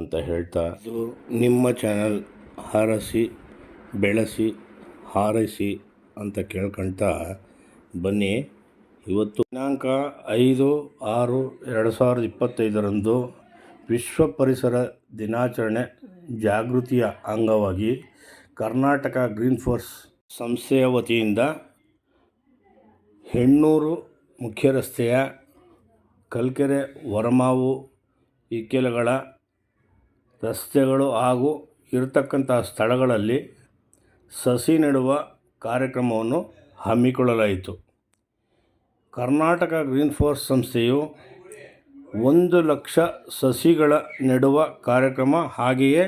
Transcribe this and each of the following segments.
ಅಂತ ಹೇಳ್ತಾ ಇದು ನಿಮ್ಮ ಚಾನಲ್ ಹಾರಸಿ, ಬೆಳೆಸಿ, ಹಾರೈಸಿ ಅಂತ ಕೇಳ್ಕೊಳ್ತಾ ಬನ್ನಿ. ಇವತ್ತು ದಿನಾಂಕ ಐದು ಆರು ಎರಡು ಸಾವಿರದ ಇಪ್ಪತ್ತೈದರಂದು ವಿಶ್ವ ಪರಿಸರ ದಿನಾಚರಣೆ ಜಾಗೃತಿಯ ಅಂಗವಾಗಿ ಕರ್ನಾಟಕ ಗ್ರೀನ್ ಫೋರ್ಸ್ ಸಂಸ್ಥೆಯ ವತಿಯಿಂದ ಹೆಣ್ಣೂರು ಮುಖ್ಯ ರಸ್ತೆಯ ಕಲ್ಕೆರೆ ವರಮಾವು, ಇಕ್ಕೆಲಗಳ ರಸ್ತೆಗಳು ಹಾಗೂ ಇರತಕ್ಕಂತಹ ಸ್ಥಳಗಳಲ್ಲಿ ಸಸಿ ನೆಡುವ ಕಾರ್ಯಕ್ರಮವನ್ನು ಹಮ್ಮಿಕೊಳ್ಳಲಾಯಿತು. ಕರ್ನಾಟಕ ಗ್ರೀನ್ ಫೋರ್ಸ್ ಸಂಸ್ಥೆಯು ಒಂದು ಲಕ್ಷ ಸಸಿಗಳ ನೆಡುವ ಕಾರ್ಯಕ್ರಮ ಹಾಗೆಯೇ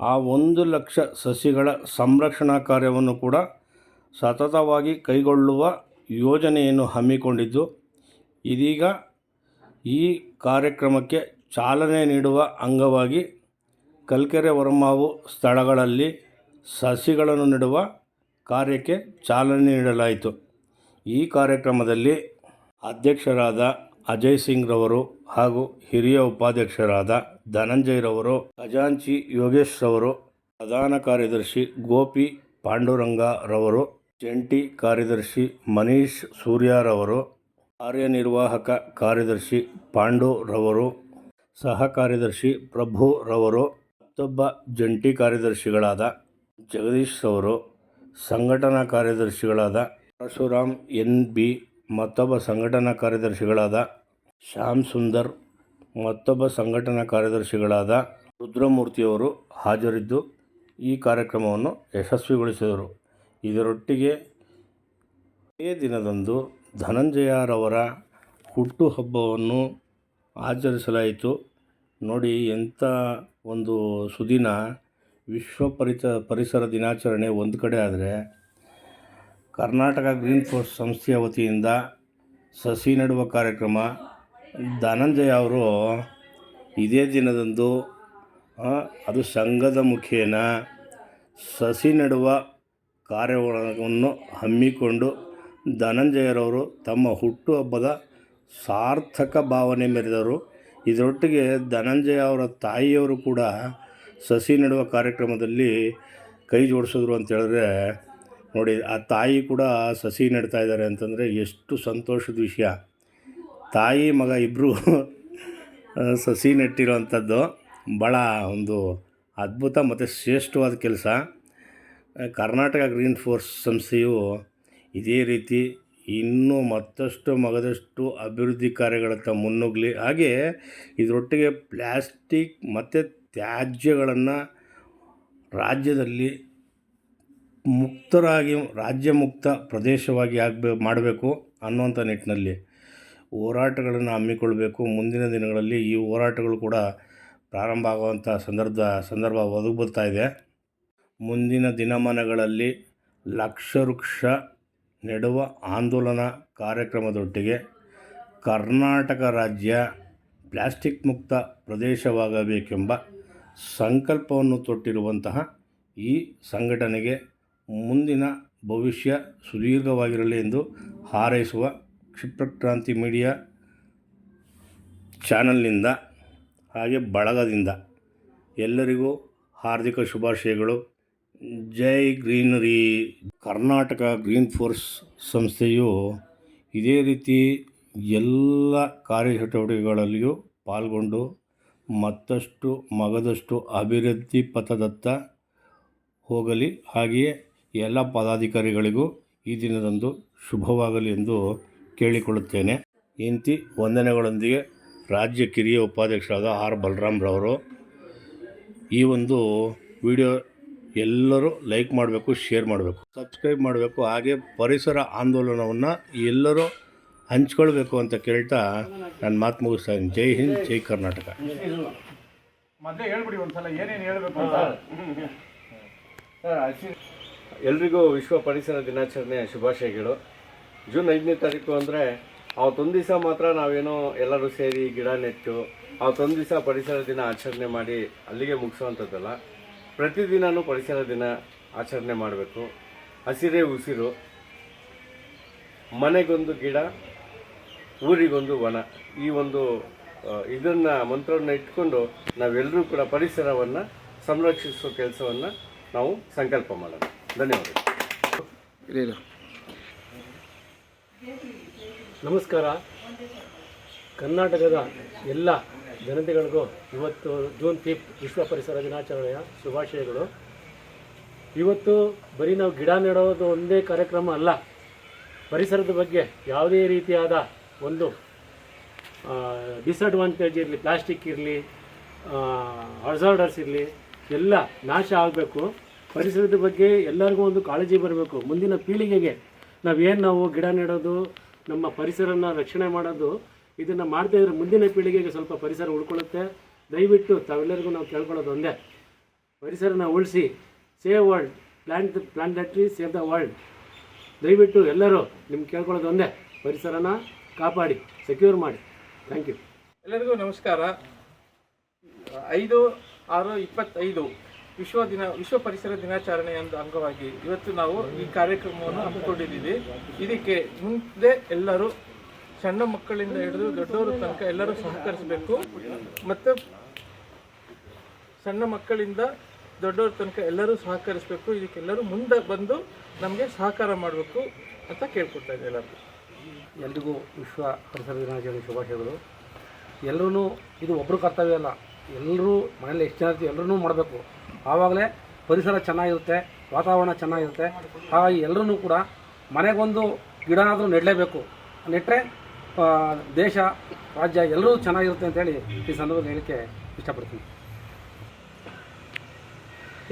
ಆ ಒಂದು ಲಕ್ಷ ಸಸಿಗಳ ಸಂರಕ್ಷಣಾ ಕಾರ್ಯವನ್ನು ಕೂಡ ಸತತವಾಗಿ ಕೈಗೊಳ್ಳುವ ಯೋಜನೆಯನ್ನು ಹಮ್ಮಿಕೊಂಡಿದ್ದು, ಇದೀಗ ಈ ಕಾರ್ಯಕ್ರಮಕ್ಕೆ ಚಾಲನೆ ನೀಡುವ ಅಂಗವಾಗಿ ಕಲ್ಕೆರೆ ಹೊರಮಾವು ಸ್ಥಳಗಳಲ್ಲಿ ಸಸಿಗಳನ್ನು ನೆಡುವ ಕಾರ್ಯಕ್ಕೆ ಚಾಲನೆ ನೀಡಲಾಯಿತು. ಈ ಕಾರ್ಯಕ್ರಮದಲ್ಲಿ ಅಧ್ಯಕ್ಷರಾದ ಅಜಯ್ ಸಿಂಗ್ರವರು ಹಾಗೂ ಹಿರಿಯ ಉಪಾಧ್ಯಕ್ಷರಾದ ಧನಂಜಯರವರು ಖಜಾಂಚಿ ಯೋಗೇಶ್ ರವರು, ಪ್ರಧಾನ ಕಾರ್ಯದರ್ಶಿ ಗೋಪಿ ಪಾಂಡುರಂಗರವರು ಜಂಟಿ ಕಾರ್ಯದರ್ಶಿ ಮನೀಶ್ ಸೂರ್ಯರವರು ಕಾರ್ಯನಿರ್ವಾಹಕ ಕಾರ್ಯದರ್ಶಿ ಪಾಂಡುರವರು ಸಹ ಕಾರ್ಯದರ್ಶಿ ಪ್ರಭುರವರು ಮತ್ತೊಬ್ಬ ಜಂಟಿ ಕಾರ್ಯದರ್ಶಿಗಳಾದ ಜಗದೀಶ್ ಅವರು ಸಂಘಟನಾ ಕಾರ್ಯದರ್ಶಿಗಳಾದ ಪರಶುರಾಮ್ ಎನ್ ಬಿ, ಮತ್ತೊಬ್ಬ ಸಂಘಟನಾ ಕಾರ್ಯದರ್ಶಿಗಳಾದ ಶ್ಯಾಮ್ ಸುಂದರ್, ಮತ್ತೊಬ್ಬ ಸಂಘಟನಾ ಕಾರ್ಯದರ್ಶಿಗಳಾದ ರುದ್ರಮೂರ್ತಿಯವರು ಹಾಜರಿದ್ದು ಈ ಕಾರ್ಯಕ್ರಮವನ್ನು ಯಶಸ್ವಿಗೊಳಿಸಿದರು. ಇದರೊಟ್ಟಿಗೆ ಇದೇ ದಿನದಂದು ಧನಂಜಯರವರ ಹುಟ್ಟುಹಬ್ಬವನ್ನು ಆಚರಿಸಲಾಯಿತು. ನೋಡಿ ಎಂಥ ಒಂದು ಸುದಿನ ವಿಶ್ವ ಪರಿತ, ಪರಿಸರ ದಿನಾಚರಣೆ ಒಂದು ಕಡೆ ಆದರೆ ಕರ್ನಾಟಕ ಗ್ರೀನ್ ಫೋರ್ಸ್ ಸಂಸ್ಥೆಯ ವತಿಯಿಂದ ಸಸಿ ನೆಡುವ ಕಾರ್ಯಕ್ರಮ, ಧನಂಜಯ ಅವರು ಇದೇ ದಿನದಂದು ಅದು ಸಂಘದ ಮುಖೇನ ಸಸಿ ನೆಡುವ ಕಾರ್ಯವನ್ನು ಹಮ್ಮಿಕೊಂಡು ಧನಂಜಯರವರು ತಮ್ಮ ಹುಟ್ಟುಹಬ್ಬದ ಸಾರ್ಥಕ ಭಾವನೆ ಮೆರೆದರು. ಇದರೊಟ್ಟಿಗೆ ಧನಂಜಯ ಅವರ ತಾಯಿಯವರು ಕೂಡ ಸಸಿ ನೆಡುವ ಕಾರ್ಯಕ್ರಮದಲ್ಲಿ ಕೈ ಜೋಡಿಸಿದ್ರು ಅಂತ ಹೇಳಿದ್ರೆ, ನೋಡಿ, ಆ ತಾಯಿ ಕೂಡ ಸಸಿ ನೆಡ್ತಾ ಇದ್ದಾರೆ ಅಂತಂದರೆ ಎಷ್ಟು ಸಂತೋಷದ ವಿಷಯ. ತಾಯಿ, ಮಗ ಇಬ್ಬರು ಸಸಿ ನೆಟ್ಟಿರೋವಂಥದ್ದು ಭಾಳ ಒಂದು ಅದ್ಭುತ ಮತ್ತು ಶ್ರೇಷ್ಠವಾದ ಕೆಲಸ. ಕರ್ನಾಟಕ ಗ್ರೀನ್ ಫೋರ್ಸ್ ಸಂಸ್ಥೆಯು ಇದೇ ರೀತಿ ಇನ್ನೂ ಮತ್ತಷ್ಟು ಮಗದಷ್ಟು ಅಭಿವೃದ್ಧಿ ಕಾರ್ಯಗಳತ್ತ ಮುನ್ನುಗ್ಗಲಿ ಹಾಗೆ ಇದರೊಟ್ಟಿಗೆ ಪ್ಲ್ಯಾಸ್ಟಿಕ್ ಮತ್ತು ತ್ಯಾಜ್ಯಗಳನ್ನು ರಾಜ್ಯದಲ್ಲಿ ಮುಕ್ತರಾಗಿ, ರಾಜ್ಯ ಮುಕ್ತ ಪ್ರದೇಶವಾಗಿ ಆಗಬೇ, ಮಾಡಬೇಕು ಅನ್ನುವಂಥ ನಿಟ್ಟಿನಲ್ಲಿ ಹೋರಾಟಗಳನ್ನು ಹಮ್ಮಿಕೊಳ್ಬೇಕು. ಮುಂದಿನ ದಿನಗಳಲ್ಲಿ ಈ ಹೋರಾಟಗಳು ಕೂಡ ಪ್ರಾರಂಭ ಆಗುವಂಥ ಸಂದರ್ಭ ಸಂದರ್ಭ ಒದಗಿ ಬರ್ತಾ ಇದೆ. ಮುಂದಿನ ದಿನಮಾನಗಳಲ್ಲಿ ಲಕ್ಷ ವೃಕ್ಷ ನೆಡುವ ಆಂದೋಲನ ಕಾರ್ಯಕ್ರಮದೊಟ್ಟಿಗೆ ಕರ್ನಾಟಕ ರಾಜ್ಯ ಪ್ಲಾಸ್ಟಿಕ್ ಮುಕ್ತ ಪ್ರದೇಶವಾಗಬೇಕೆಂಬ ಸಂಕಲ್ಪವನ್ನು ತೊಟ್ಟಿರುವಂತಹ ಈ ಸಂಘಟನೆಗೆ ಮುಂದಿನ ಭವಿಷ್ಯ ಸುದೀರ್ಘವಾಗಿರಲಿ ಎಂದು ಹಾರೈಸುವ ಕ್ಷಿಪ್ರಕ್ರಾಂತಿ ಮೀಡಿಯಾ ಚಾನಲ್ನಿಂದ ಹಾಗೆ ಬಳಗದಿಂದ ಎಲ್ಲರಿಗೂ ಹಾರ್ದಿಕ ಶುಭಾಶಯಗಳು. ಜೈ ಗ್ರೀನರಿ. ಕರ್ನಾಟಕ ಗ್ರೀನ್ ಫೋರ್ಸ್ ಸಂಸ್ಥೆಯು ಇದೇ ರೀತಿ ಎಲ್ಲ ಕಾರ್ಯಚಟುವಟಿಕೆಗಳಲ್ಲಿಯೂ ಪಾಲ್ಗೊಂಡು ಮತ್ತಷ್ಟು ಮಗದಷ್ಟು ಅಭಿವೃದ್ಧಿ ಪಥದತ್ತ ಹೋಗಲಿ, ಹಾಗೆಯೇ ಎಲ್ಲ ಪದಾಧಿಕಾರಿಗಳಿಗೂ ಈ ದಿನದಂದು ಶುಭವಾಗಲಿ ಎಂದು ಕೇಳಿಕೊಳ್ಳುತ್ತೇನೆ. ಇಂತಿ ವಂದನೆಗಳೊಂದಿಗೆ ರಾಜ್ಯ ಕಿರಿಯ ಉಪಾಧ್ಯಕ್ಷರಾದ ಆರ್ ಬಲರಾಮ್ರವರು ಈ ಒಂದು ವಿಡಿಯೋ ಎಲ್ಲರೂ ಲೈಕ್ ಮಾಡಬೇಕು ಶೇರ್ ಮಾಡಬೇಕು ಸಬ್ಸ್ಕ್ರೈಬ್ ಮಾಡಬೇಕು ಹಾಗೆ ಪರಿಸರ ಆಂದೋಲನವನ್ನು ಎಲ್ಲರೂ ಹಂಚ್ಕೊಳ್ಬೇಕು ಅಂತ ಕೇಳ್ತಾ ನಾನು ಮಾತು ಮುಗಿಸ್ತಾ ಇದ್ದೀನಿ. ಜೈ ಹಿಂದ್ ಜೈ ಕರ್ನಾಟಕ. ಎಲ್ರಿಗೂ ವಿಶ್ವ ಪರಿಸರ ದಿನಾಚರಣೆಯ ಶುಭಾಶಯಗಳು. ಜೂನ್ ಐದನೇ ತಾರೀಕು ಅಂದರೆ ಅವತ್ತೊಂದು ದಿವಸ ಮಾತ್ರ ನಾವೇನೋ ಎಲ್ಲರೂ ಸೇರಿ ಗಿಡ ನೆಟ್ಟು ಅವತ್ತೊಂದು ದಿವಸ ಪರಿಸರ ದಿನ ಆಚರಣೆ ಮಾಡಿ ಅಲ್ಲಿಗೆ ಮುಗಿಸುವಂಥದ್ದಲ್ಲ. ಪ್ರತಿದಿನವೂ ಪರಿಸರ ದಿನ ಆಚರಣೆ ಮಾಡಬೇಕು. ಹಸಿರೇ ಉಸಿರು ಮನೆಗೊಂದು ಗಿಡ ಊರಿಗೊಂದು ವನ. ಈ ಒಂದು ಇದನ್ನು ಮಂತ್ರವನ್ನು ಇಟ್ಕೊಂಡು ನಾವೆಲ್ಲರೂ ಕೂಡ ಪರಿಸರವನ್ನು ಸಂರಕ್ಷಿಸೋ ಕೆಲಸವನ್ನು ನಾವು ಸಂಕಲ್ಪ ಮಾಡೋಣ. ಧನ್ಯವಾದಗಳು. ನಮಸ್ಕಾರ. ಕರ್ನಾಟಕದ ಎಲ್ಲ ಜನತೆಗಳಿಗೂ ಇವತ್ತು ಜೂನ್ ಫಿಫ್ತ್ ವಿಶ್ವ ಪರಿಸರ ದಿನಾಚರಣೆಯ ಶುಭಾಶಯಗಳು. ಇವತ್ತು ಬರೀ ನಾವು ಗಿಡ ನೆಡೋದು ಒಂದೇ ಕಾರ್ಯಕ್ರಮ ಅಲ್ಲ, ಪರಿಸರದ ಬಗ್ಗೆ ಯಾವುದೇ ರೀತಿಯಾದ ಒಂದು ಡಿಸ್ಅಡ್ವಾಂಟೇಜ್ ಇರಲಿ ಪ್ಲಾಸ್ಟಿಕ್ ಇರಲಿ ಹಜಾರ್ಡರ್ಸ್ ಇರಲಿ, ಎಲ್ಲ ನಾಶ ಆಗಬೇಕು. ಪರಿಸರದ ಬಗ್ಗೆ ಎಲ್ಲರಿಗೂ ಒಂದು ಕಾಳಜಿ ಬರಬೇಕು. ಮುಂದಿನ ಪೀಳಿಗೆಗೆ ನಾವೇನು ನಾವು ಗಿಡ ನೆಡೋದು, ನಮ್ಮ ಪರಿಸರನ ರಕ್ಷಣೆ ಮಾಡೋದು ಇದನ್ನು ಮಾಡ್ತಾ ಇದ್ರೆ ಮುಂದಿನ ಪೀಳಿಗೆಗೆ ಸ್ವಲ್ಪ ಪರಿಸರ ಉಳ್ಕೊಳ್ಳುತ್ತೆ. ದಯವಿಟ್ಟು ತಾವೆಲ್ಲರಿಗೂ ನಾವು ಕೇಳ್ಕೊಳ್ಳೋದು ಒಂದೇ. ಪರಿಸರನ ಉಳಿಸಿ save world plant plant the tree save the world ದಯವಿಟ್ಟು ಎಲ್ಲರೂ ನಿಮ್ಗೆ ಕೇಳ್ಕೊಳ್ಳೋದು ಒಂದೇ. ಪರಿಸರನ ಕಾಪಾಡಿ ಸೆಕ್ಯೂರ್ ಮಾಡಿ. ಥ್ಯಾಂಕ್ ಯು ಎಲ್ಲರಿಗೂ ನಮಸ್ಕಾರ. ಐದು, ಆರು, ಇಪ್ಪತ್ತೈದು ವಿಶ್ವ ದಿನ, ವಿಶ್ವ ಪರಿಸರ ದಿನಾಚರಣೆಯ ಒಂದು ಅಂಗವಾಗಿ ಇವತ್ತು ನಾವು ಈ ಕಾರ್ಯಕ್ರಮವನ್ನು ಹಮ್ಮಿಕೊಂಡಿದ್ದೀವಿ. ಇದಕ್ಕೆ ಮುಂದೆ ಎಲ್ಲರೂ ಸಣ್ಣ ಮಕ್ಕಳಿಂದ ಹಿಡಿದು ದೊಡ್ಡವರ ತನಕ ಎಲ್ಲರೂ ಸಹಕರಿಸಬೇಕು. ಮತ್ತು ಸಣ್ಣ ಮಕ್ಕಳಿಂದ ದೊಡ್ಡವ್ರ ತನಕ ಎಲ್ಲರೂ ಸಹಕರಿಸಬೇಕು. ಇದಕ್ಕೆಲ್ಲರೂ ಮುಂದೆ ಬಂದು ನಮಗೆ ಸಹಕಾರ ಮಾಡಬೇಕು ಅಂತ ಕೇಳ್ಕೊಡ್ತಾ ಇದ್ದೆ ಎಲ್ಲರಿಗೂ. ಎಲ್ರಿಗೂ ವಿಶ್ವ ಪರಿಸರ ದಿನಾಚರಣೆ ಶುಭಾಶಯಗಳು. ಎಲ್ಲರೂ ಇದು ಒಬ್ಬರು ಕರ್ತವ್ಯ ಅಲ್ಲ. ಎಲ್ಲರೂ ಮನೇಲಿ ಎಷ್ಟು ಜನ ಎಲ್ಲರೂ ಮಾಡಬೇಕು. ಆವಾಗಲೇ ಪರಿಸರ ಚೆನ್ನಾಗಿರುತ್ತೆ, ವಾತಾವರಣ ಚೆನ್ನಾಗಿರುತ್ತೆ. ಹಾಗಾಗಿ ಎಲ್ಲರೂ ಕೂಡ ಮನೆಗೊಂದು ಗಿಡನಾದರೂ ನೆಡಲೇಬೇಕು. ನೆಟ್ಟರೆ ದೇಶ, ರಾಜ್ಯ ಎಲ್ಲರೂ ಚೆನ್ನಾಗಿರುತ್ತೆ ಅಂತೇಳಿ ಈ ಸಂದರ್ಭದಲ್ಲಿ ಹೇಳಕ್ಕೆ ಇಷ್ಟಪಡ್ತೀನಿ.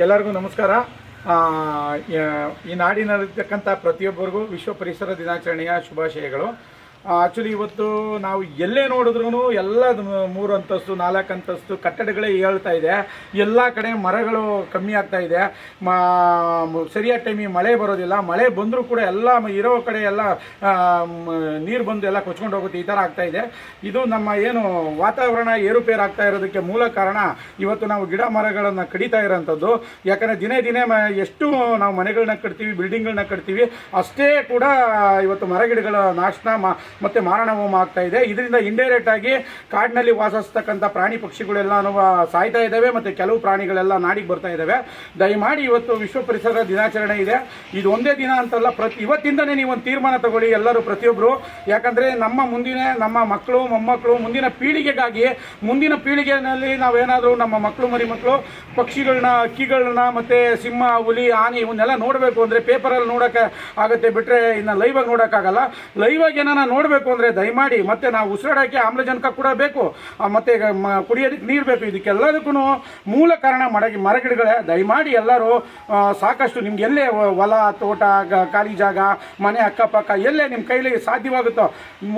ಎಲ್ಲರಿಗೂ ನಮಸ್ಕಾರ. ಈ ನಾಡಿನಲ್ಲಿರ್ತಕ್ಕಂಥ ಪ್ರತಿಯೊಬ್ಬರಿಗೂ ವಿಶ್ವ ಪರಿಸರ ದಿನಾಚರಣೆಯ ಶುಭಾಶಯಗಳು. ಆ್ಯಕ್ಚುಲಿ ಇವತ್ತು ನಾವು ಎಲ್ಲೇ ನೋಡಿದ್ರೂ ಎಲ್ಲ ಮೂರು ಅಂತಸ್ತು, ನಾಲ್ಕು ಅಂತಸ್ತು ಕಟ್ಟಡಗಳೇ ಹೇಳ್ತಾ ಇದೆ. ಎಲ್ಲ ಕಡೆ ಮರಗಳು ಕಮ್ಮಿ ಆಗ್ತಾ ಇದೆ. ಮ, ಸರಿಯಾದ ಟೈಮಿಗೆ ಮಳೆ ಬರೋದಿಲ್ಲ. ಮಳೆ ಬಂದರೂ ಕೂಡ ಎಲ್ಲ ಇರೋ ಕಡೆ ಎಲ್ಲ ನೀರು ಬಂದು ಎಲ್ಲ ಕೊಚ್ಕೊಂಡು ಹೋಗುತ್ತೆ. ಈ ಥರ ಆಗ್ತಾ ಇದೆ. ಇದು ನಮ್ಮ ಏನು ವಾತಾವರಣ ಏರುಪೇರು ಆಗ್ತಾ ಇರೋದಕ್ಕೆ ಮೂಲ ಕಾರಣ ಇವತ್ತು ನಾವು ಗಿಡ ಮರಗಳನ್ನು ಕಡಿತಾ ಇರೋಂಥದ್ದು. ಯಾಕಂದರೆ ದಿನೇ ದಿನೇ ಎಷ್ಟು ನಾವು ಮನೆಗಳನ್ನ ಕಟ್ತೀವಿ ಬಿಲ್ಡಿಂಗ್ಗಳನ್ನ ಕಟ್ತೀವಿ, ಅಷ್ಟೇ ಕೂಡ ಇವತ್ತು ಮರಗಿಡಗಳ ನಾಶನ ಮ ಮತ್ತು ಮಾರಣ ಹೋಮ ಆಗ್ತಾ ಇದೆ. ಇದರಿಂದ ಇಂಡೈರೆಕ್ಟ್ ಆಗಿ ಕಾಡಿನಲ್ಲಿ ವಾಸಿಸ್ತಕ್ಕಂಥ ಪ್ರಾಣಿ ಪಕ್ಷಿಗಳೆಲ್ಲನೂ ಸಾಯ್ತಾ ಇದ್ದಾವೆ ಮತ್ತು ಕೆಲವು ಪ್ರಾಣಿಗಳೆಲ್ಲ ನಾಡಿಗೆ ಬರ್ತಾ ಇದ್ದಾವೆ. ದಯಮಾಡಿ ಇವತ್ತು ವಿಶ್ವ ಪರಿಸರ ದಿನಾಚರಣೆ ಇದೆ. ಇದು ಒಂದೇ ದಿನ ಅಂತಲ್ಲ, ಪ್ರತಿ, ಇವತ್ತಿಂದನೇ ನೀವು ಒಂದು ತೀರ್ಮಾನ ತಗೊಳ್ಳಿ ಎಲ್ಲರೂ ಪ್ರತಿಯೊಬ್ಬರು ಯಾಕಂದರೆ ನಮ್ಮ ಮುಂದಿನ, ನಮ್ಮ ಮಕ್ಕಳು, ಮೊಮ್ಮಕ್ಕಳು ಮುಂದಿನ ಪೀಳಿಗೆಗಾಗಿ, ಮುಂದಿನ ಪೀಳಿಗೆಯಲ್ಲಿ ನಾವೇನಾದರೂ ನಮ್ಮ ಮಕ್ಕಳು ಮರಿ ಮಕ್ಕಳು ಪಕ್ಷಿಗಳನ್ನ ಅಕ್ಕಿಗಳನ್ನ ಮತ್ತು ಸಿಂಹ, ಹುಲಿ, ಆನೆ ಇವನ್ನೆಲ್ಲ ನೋಡಬೇಕು ಅಂದರೆ ಪೇಪರಲ್ಲಿ ನೋಡೋಕೆ ಆಗುತ್ತೆ. ಬಿಟ್ಟರೆ ಇನ್ನು ಲೈವಾಗಿ ನೋಡೋಕ್ಕಾಗಲ್ಲ. ಲೈವಾಗಿ ಏನಾರ ನೋಡಬೇಕು ಅಂದರೆ ದಯಮಾಡಿ, ಮತ್ತು ನಾವು ಉಸಿರಾಡೋಕ್ಕೆ ಆಮ್ಲಜನಕ ಕೂಡ ಬೇಕು. ಮತ್ತು ಕುಡಿಯೋದಕ್ಕೆ ನೀರು ಬೇಕು. ಇದಕ್ಕೆಲ್ಲದಕ್ಕೂ ಮೂಲ ಕಾರಣ ಮರ ಮರಗಿಡಗಳೇ. ದಯಮಾಡಿ ಎಲ್ಲರೂ ಸಾಕಷ್ಟು ನಿಮ್ಗೆ ಎಲ್ಲೇ ಹೊಲ, ತೋಟ ಖಾಲಿ ಜಾಗ, ಮನೆ ಅಕ್ಕಪಕ್ಕ, ಎಲ್ಲೇ ನಿಮ್ಮ ಕೈಲಿ ಸಾಧ್ಯವಾಗುತ್ತೋ,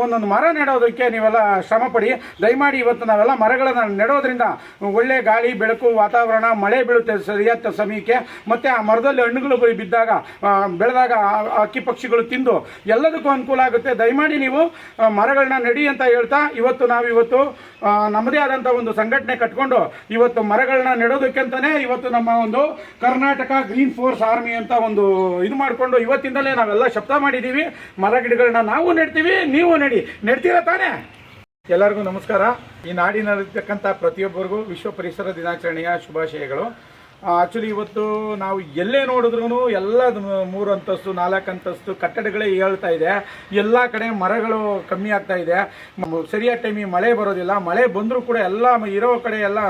ಒಂದೊಂದು ಮರ ನೆಡೋದಕ್ಕೆ ನೀವೆಲ್ಲ ಶ್ರಮ ಪಡಿ ದಯಮಾಡಿ ಇವತ್ತು ನಾವೆಲ್ಲ ಮರಗಳನ್ನು ನೆಡೋದ್ರಿಂದ ಒಳ್ಳೆ ಗಾಳಿ, ಬೆಳಕು, ವಾತಾವರಣ, ಮಳೆ ಬೀಳುತ್ತೆ ಸರಿಯಾದ ಸಮಯಕ್ಕೆ. ಮತ್ತು ಆ ಮರದಲ್ಲಿ ಹಣ್ಣುಗಳು ಬಿದ್ದಾಗ ಬೆಳೆದಾಗ ಅಕ್ಕಿ ಪಕ್ಷಿಗಳು ತಿಂದು ಎಲ್ಲದಕ್ಕೂ ಅನುಕೂಲ ಆಗುತ್ತೆ. ದಯಮಾಡಿ ನೀವು ಆ, ಮರಗಳನ್ನ ನೆಡಿ ಅಂತ ಹೇಳ್ತಾ ಇವತ್ತು ನಾವಿವತ್ತು ನಮ್ಮದೇ ಆದಂಥ ಒಂದು ಸಂಘಟನೆ ಕಟ್ಕೊಂಡು ಇವತ್ತು ಮರಗಳನ್ನ ನೆಡೋದಕ್ಕೆ ಅಂತಾನೆ ಇವತ್ತು ನಮ್ಮ ಒಂದು ಕರ್ನಾಟಕ ಗ್ರೀನ್ ಫೋರ್ಸ್ ಆರ್ಮಿ ಅಂತ ಒಂದು ಇದು ಮಾಡಿಕೊಂಡು ಇವತ್ತಿಂದಲೇ ನಾವೆಲ್ಲ ಶಬ್ದ ಮಾಡಿದ್ದೀವಿ ಮರ ಗಿಡಗಳನ್ನ ನಾವು ನೆಡ್ತೀವಿ ನೀವು ನೆಡಿ. ನೆಡ್ತೀರಾ ತಾನೇ? ಎಲ್ಲರಿಗೂ ನಮಸ್ಕಾರ. ಈ ನಾಡಿನಲ್ಲಿರ್ತಕ್ಕಂಥ ಪ್ರತಿಯೊಬ್ಬರಿಗೂ ವಿಶ್ವ ಪರಿಸರ ದಿನಾಚರಣೆಯ ಶುಭಾಶಯಗಳು. ಆ್ಯಕ್ಚುಲಿ ಇವತ್ತು ನಾವು ಎಲ್ಲೇ ನೋಡಿದ್ರೂ ಎಲ್ಲ ಮೂರು ಅಂತಸ್ತು, ನಾಲ್ಕು ಅಂತಸ್ತು ಕಟ್ಟಡಗಳೇ ಹೇಳ್ತಾ ಇದೆ. ಎಲ್ಲ ಕಡೆ ಮರಗಳು ಕಮ್ಮಿ ಆಗ್ತಾ ಇದೆ. ಸರಿಯಾದ ಟೈಮಿಗೆ ಮಳೆ ಬರೋದಿಲ್ಲ. ಮಳೆ ಬಂದರೂ ಕೂಡ ಎಲ್ಲ ಇರೋ ಕಡೆ ಎಲ್ಲ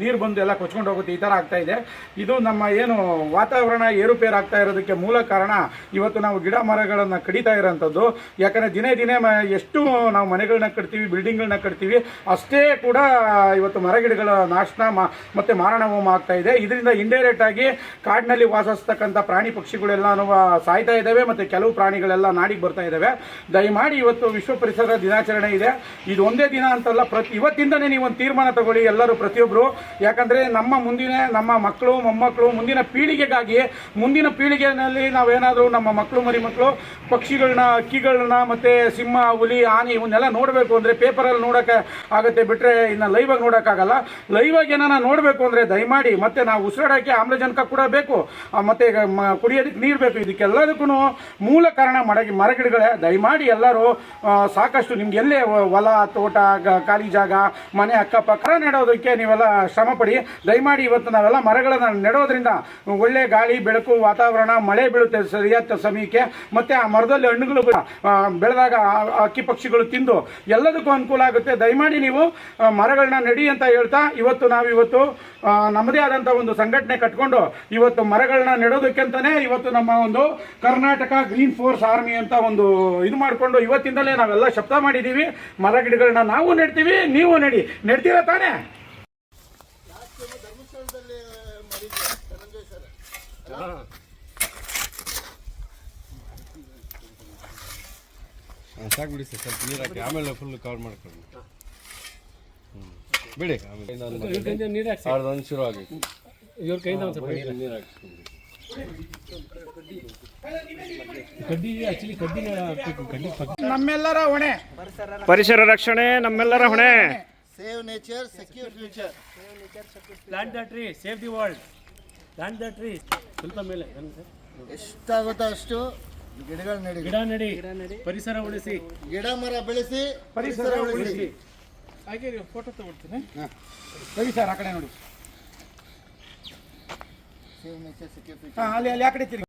ನೀರು ಬಂದು ಎಲ್ಲ ಕೊಚ್ಕೊಂಡು ಹೋಗುತ್ತೆ. ಈ ಥರ ಆಗ್ತಾ ಇದೆ. ಇದು ನಮ್ಮ ಏನು ವಾತಾವರಣ ಏರುಪೇರು ಆಗ್ತಾ ಇರೋದಕ್ಕೆ ಮೂಲ ಕಾರಣ ಇವತ್ತು ನಾವು ಗಿಡ ಮರಗಳನ್ನು ಕಡಿತಾ ಇರೋಂಥದ್ದು. ಯಾಕಂದರೆ ದಿನೇ ದಿನೇ ಎಷ್ಟು ನಾವು ಮನೆಗಳನ್ನ ಕಟ್ತೀವಿ ಬಿಲ್ಡಿಂಗ್ಗಳನ್ನ ಕಟ್ತೀವಿ, ಅಷ್ಟೇ ಕೂಡ ಇವತ್ತು ಮರಗಿಡಗಳ ನಾಶನ ಮತ್ತು ಮಾರಣ ಪರಿಣಾಮ ಆಗ್ತಾ ಇದೆ. ಇದರಿಂದ ಇಂಡೈರೆಕ್ಟ್ ಆಗಿ ಕಾಡಿನಲ್ಲಿ ವಾಸಿಸ್ತಕ್ಕಂಥ ಪ್ರಾಣಿ ಪಕ್ಷಿಗಳೆಲ್ಲ ಸಾಯ್ತಾ ಇದ್ದಾವೆ ಮತ್ತು ಕೆಲವು ಪ್ರಾಣಿಗಳೆಲ್ಲ ನಾಡಿಗೆ ಬರ್ತಾ ಇದ್ದಾವೆ. ದಯಮಾಡಿ ಇವತ್ತು ವಿಶ್ವ ಪರಿಸರ ದಿನಾಚರಣೆ ಇದೆ. ಇದು ಒಂದೇ ದಿನ ಅಂತಲ್ಲ, ಪ್ರತಿ, ಇವತ್ತಿಂದನೇ ನೀವು ಒಂದು ತೀರ್ಮಾನ ತಗೊಳ್ಳಿ ಎಲ್ಲರೂ ಪ್ರತಿಯೊಬ್ಬರು ಯಾಕಂದರೆ ನಮ್ಮ ಮುಂದಿನ, ನಮ್ಮ ಮಕ್ಕಳು, ಮೊಮ್ಮಕ್ಕಳು ಮುಂದಿನ ಪೀಳಿಗೆಗಾಗಿ, ಮುಂದಿನ ಪೀಳಿಗೆಯಲ್ಲಿ ನಾವೇನಾದರೂ ನಮ್ಮ ಮಕ್ಕಳು ಮರಿ ಮಕ್ಕಳು ಪಕ್ಷಿಗಳನ್ನ ಅಕ್ಕಿಗಳನ್ನ ಮತ್ತು ಸಿಂಹ, ಹುಲಿ, ಆನೆ ಇವನ್ನೆಲ್ಲ ನೋಡಬೇಕು ಅಂದರೆ ಪೇಪರಲ್ಲಿ ನೋಡೋಕೆ ಆಗುತ್ತೆ. ಬಿಟ್ಟರೆ ಇನ್ನು ಲೈವಾಗಿ ನೋಡೋಕ್ಕಾಗಲ್ಲ. ಲೈವಾಗಿ ಏನಾರ ನೋಡಬೇಕು ಅಂದರೆ ದಯಮಾಡಿ ಮತ್ತೆ ನಾವು ಉಸಿರಾಡೋಕ್ಕೆ ಆಮ್ಲಜನಕ ಕೂಡ ಬೇಕು. ಮತ್ತೆ ಕುಡಿಯೋದಕ್ಕೆ ನೀರು ಬೇಕು. ಇದಕ್ಕೆಲ್ಲದಕ್ಕೂ ಮೂಲ ಕಾರಣ ಮರ ಮರಗಿಡಗಳೇ. ದಯಮಾಡಿ ಎಲ್ಲರೂ ಸಾಕಷ್ಟು ನಿಮ್ಗೆ ಎಲ್ಲೇ ಹೊಲ ತೋಟ ಖಾಲಿ ಜಾಗ ಮನೆ ಅಕ್ಕಪಕ್ಕ ನೆಡೋದಕ್ಕೆ ನೀವೆಲ್ಲ ಶ್ರಮ ಪಡಿ ದಯಮಾಡಿ ಇವತ್ತು ನಾವೆಲ್ಲ ಮರಗಳನ್ನು ನೆಡೋದ್ರಿಂದ ಒಳ್ಳೆ ಗಾಳಿ ಬೆಳಕು ವಾತಾವರಣ ಮಳೆ ಬೀಳುತ್ತೆ ಸರಿಯಾದ ಸಮಯಕ್ಕೆ. ಮತ್ತೆ ಆ ಮರದಲ್ಲಿ ಹಣ್ಣುಗಳು ಬೆಳೆದಾಗ ಅಕ್ಕಿ ಪಕ್ಷಿಗಳು ತಿಂದು ಎಲ್ಲದಕ್ಕೂ ಅನುಕೂಲ ಆಗುತ್ತೆ. ದಯಮಾಡಿ ನೀವು ಮರಗಳನ್ನ ನಡಿ ಅಂತ ಹೇಳ್ತಾ ಇವತ್ತು ನಾವಿವತ್ತು ಆ, ನಮ್ಮದೇ ಆದಂಥ ಒಂದು ಸಂಘಟನೆ ಕಟ್ಕೊಂಡು ಇವತ್ತು ಮರಗಳನ್ನ ನೆಡೋದಕ್ಕೆ ಅಂತಾನೆ ಇವತ್ತು ನಮ್ಮ ಒಂದು ಕರ್ನಾಟಕ ಗ್ರೀನ್ ಫೋರ್ಸ್ ಆರ್ಮಿ ಅಂತ ಒಂದು ಇದು ಮಾಡಿಕೊಂಡು ಇವತ್ತಿಂದಲೇ ನಾವೆಲ್ಲ ಶಬ್ದ ಮಾಡಿದ್ದೀವಿ ಮರ ಗಿಡಗಳನ್ನ ನಾವು ನೆಡ್ತೀವಿ, ನೀವು ನೆಡಿ. ನೆಡ್ತೀರಾ ತಾನೇ? ಸಾಕು ಬಿಡಿ ಸರ್, ಸ್ವಲ್ಪ ನೀರು ಹಾಕಿ ಆಮೇಲೆ ಫುಲ್ ಕವರ್ ಮಾಡ್ಕೊಂಡು ಬಿಡಿ. ನೀರು ಶುರು ಆಗಿ ಇವ್ರ ಕೈಯಿಂದ ಒಂದು ಸ್ವಲ್ಪ ನೀರು ನೀರು ಕಡ್ಡಿ ಆಕ್ಚುಲಿ ಕಡ್ಡಿ ಕಡ್ಡಿ ನಮ್ಮೆಲ್ಲರ ಹೊಣೆ. ಪರಿಸರ ರಕ್ಷಣೆ ನಮ್ಮೆಲ್ಲರ ಹೊಣೆ. Save nature secure future plant the tree save the world plant the tree ಸ್ವಲ್ಪ ಮೇಲೆ. ಎಷ್ಟಾಗುತ್ತೋ ಅಷ್ಟು ಗಿಡಗಳು ನಡಿ. ಗಿಡ ನಡಿ. ಪರಿಸರ ಉಳಿಸಿ. ಗಿಡ ಮರ ಬೆಳೆಸಿ ಪರಿಸರ ಉಳಿಸಿ. ಹಾಗೆ ಫೋಟೋ ತಗೊಳ್ತೀನಿ. ರವಿ ಸರ್ ಆ ಕಡೆ ನೋಡಿ. ಸೇವ್ ಸೆಕ್ಯೂರ್ ಹಾಂ ಅಲ್ಲಿ ಅಲ್ಲಿ ಆ ಕಡೆ ತಿರುಗಿ.